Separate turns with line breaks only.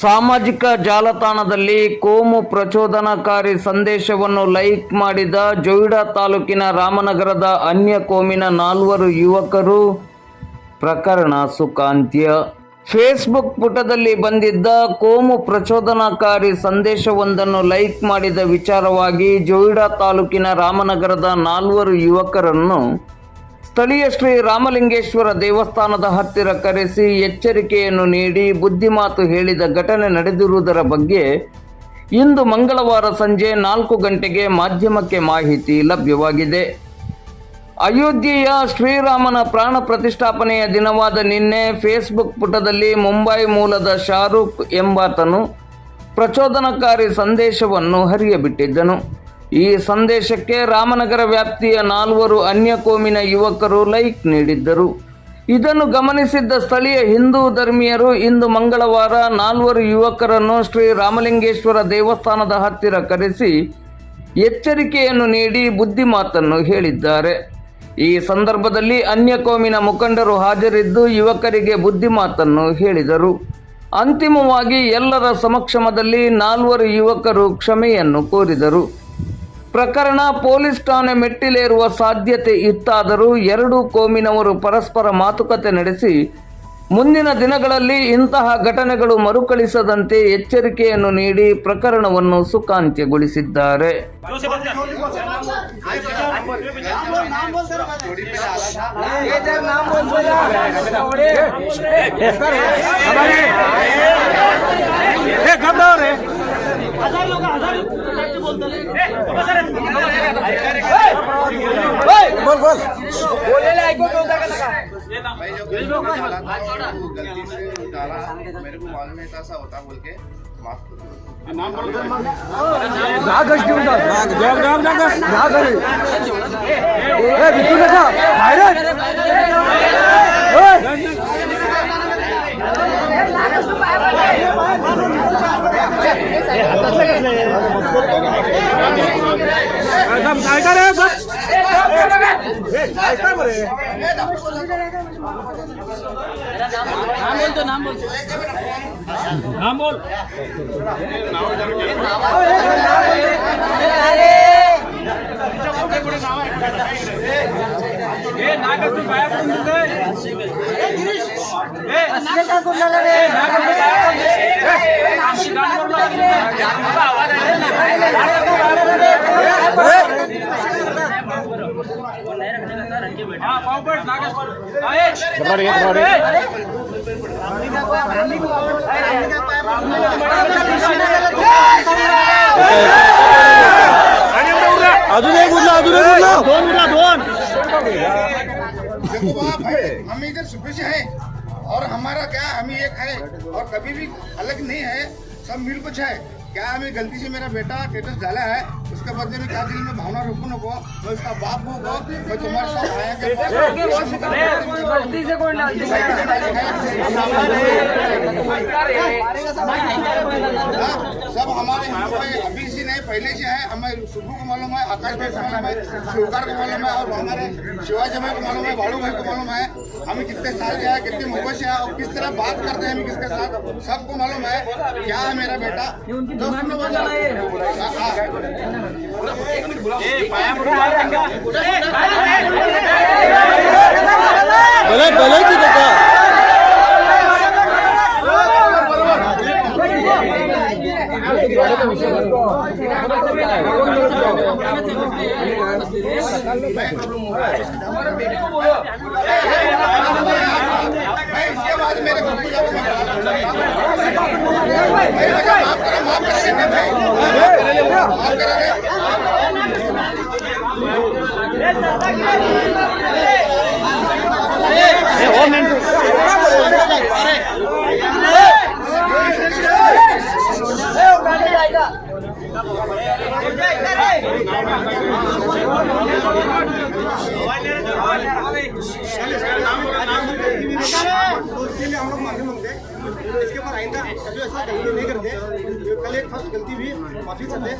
ಸಾಮಾಜಿಕ ಜಾಲತಾಣದಲ್ಲಿ ಕೋಮು ಪ್ರಚೋದನಕಾರಿ ಸಂದೇಶವನ್ನು ಲೈಕ್ ಮಾಡಿದ ಜೊಯ್ಡಾ ತಾಲೂಕಿನ ರಾಮನಗರದ ಅನ್ಯ ಕೋಮಿನ ನಾಲ್ವರು ಯುವಕರು ಪ್ರಕರಣ ಸುಖಾಂತ್ಯ. ಫೇಸ್ಬುಕ್ ಪುಟದಲ್ಲಿ ಬಂದಿದ್ದ ಕೋಮು ಪ್ರಚೋದನಕಾರಿ ಸಂದೇಶವೊಂದನ್ನು ಲೈಕ್ ಮಾಡಿದ ವಿಚಾರವಾಗಿ ಜೊಯ್ಡಾ ತಾಲೂಕಿನ ರಾಮನಗರದ ನಾಲ್ವರು ಯುವಕರನ್ನು ಸ್ಥಳೀಯ ಶ್ರೀ ರಾಮಲಿಂಗೇಶ್ವರ ದೇವಸ್ಥಾನದ ಹತ್ತಿರ ಕರೆಸಿ ಎಚ್ಚರಿಕೆಯನ್ನು ನೀಡಿ ಬುದ್ಧಿಮಾತು ಹೇಳಿದ ಘಟನೆ ನಡೆದಿರುವುದರ ಬಗ್ಗೆ ಇಂದು ಮಂಗಳವಾರ ಸಂಜೆ ನಾಲ್ಕು ಗಂಟೆಗೆ ಮಾಧ್ಯಮಕ್ಕೆ ಮಾಹಿತಿ ಲಭ್ಯವಾಗಿದೆ. ಅಯೋಧ್ಯೆಯ ಶ್ರೀರಾಮನ ಪ್ರಾಣ ಪ್ರತಿಷ್ಠಾಪನೆಯ ದಿನವಾದ ನಿನ್ನೆ ಫೇಸ್ಬುಕ್ ಪುಟದಲ್ಲಿ ಮುಂಬೈ ಮೂಲದ ಶಾರುಖ್ ಎಂಬಾತನು ಪ್ರಚೋದನಕಾರಿ ಸಂದೇಶವನ್ನು ಹರಿಯಬಿಟ್ಟಿದ್ದನು. ಈ ಸಂದೇಶಕ್ಕೆ ರಾಮನಗರ ವ್ಯಾಪ್ತಿಯ ನಾಲ್ವರು ಅನ್ಯ ಕೋಮಿನ ಯುವಕರು ಲೈಕ್ ನೀಡಿದ್ದರು. ಇದನ್ನು ಗಮನಿಸಿದ್ದ ಸ್ಥಳೀಯ ಹಿಂದೂ ಧರ್ಮೀಯರು ಇಂದು ಮಂಗಳವಾರ ನಾಲ್ವರು ಯುವಕರನ್ನು ಶ್ರೀ ರಾಮಲಿಂಗೇಶ್ವರ ದೇವಸ್ಥಾನದ ಹತ್ತಿರ ಕರೆಸಿ ಎಚ್ಚರಿಕೆಯನ್ನು ನೀಡಿ ಬುದ್ಧಿಮಾತನ್ನು ಹೇಳಿದ್ದಾರೆ. ಈ ಸಂದರ್ಭದಲ್ಲಿ ಅನ್ಯ ಕೋಮಿನ ಮುಖಂಡರು ಹಾಜರಿದ್ದು ಯುವಕರಿಗೆ ಬುದ್ಧಿಮಾತನ್ನು ಹೇಳಿದರು. ಅಂತಿಮವಾಗಿ ಎಲ್ಲರ ಸಮಕ್ಷಮದಲ್ಲಿ ನಾಲ್ವರು ಯುವಕರು ಕ್ಷಮೆಯನ್ನು ಕೋರಿದರು. ಪ್ರಕರಣ ಪೊಲೀಸ್ ಠಾಣೆ ಮೆಟ್ಟಿಲೇರುವ ಸಾಧ್ಯತೆ ಇತ್ತಾದರೂ ಎರಡೂ ಕೋಮಿನವರು ಪರಸ್ಪರ ಮಾತುಕತೆ ನಡೆಸಿ ಮುಂದಿನ ದಿನಗಳಲ್ಲಿ ಇಂತಹ ಘಟನೆಗಳು ಮರುಕಳಿಸದಂತೆ ಎಚ್ಚರಿಕೆಯನ್ನು ನೀಡಿ ಪ್ರಕರಣವನ್ನು ಸುಖಾಂತ್ಯಗೊಳಿಸಿದ್ದಾರೆ
हज़ार लोक हज़ार। बोललेले ऐकून घेऊन जागा नका
मेरे को मालूम है ऐसा होता बोल। के
नागस घेऊन जा नागस नागस ए विकू नका बाहेर
দাম টাইগার রে নাম বল তো নাম বল নাম বল నాగస్తు భయపడుతుంది
నాగస్తు భయపడుతుంది अजून एक उरला अजून
एक उरला
दोन उरला दोन
हम इधर सुबह से हैं और हमारा क्या हम एक है और कभी भी अलग नहीं है सब मिल कुछ है क्या हमें गलती से मेरा बेटा स्टेटस डाला है उसके बदले में क्या दिल में भावना रुकू नको मैं उसका बाप हूँ को मैं तुम्हारे साथ आया गलती से कौन हाँ, सब हमारे अभी से नहीं पहले से है हमें सुबह को मालूम है आकाश भाई को मालूम है शिवकार को मालूम है और हमारे शिवाजी भाई को मालूम है बालू भाई को मालूम है। हमें कितने साल के हैं कितने मुंबई से है और किस तरह बात करते हैं हम किसके साथ सबको मालूम है क्या है मेरा बेटा? तो हाँ,
Hey,
हम
लोग माफ़ी मांगते हैं। इसके बाद आइंदा कभी ऐसा गलती नहीं करते कल एक फ़र्स्ट गलती भी माफ़ी चाहते हैं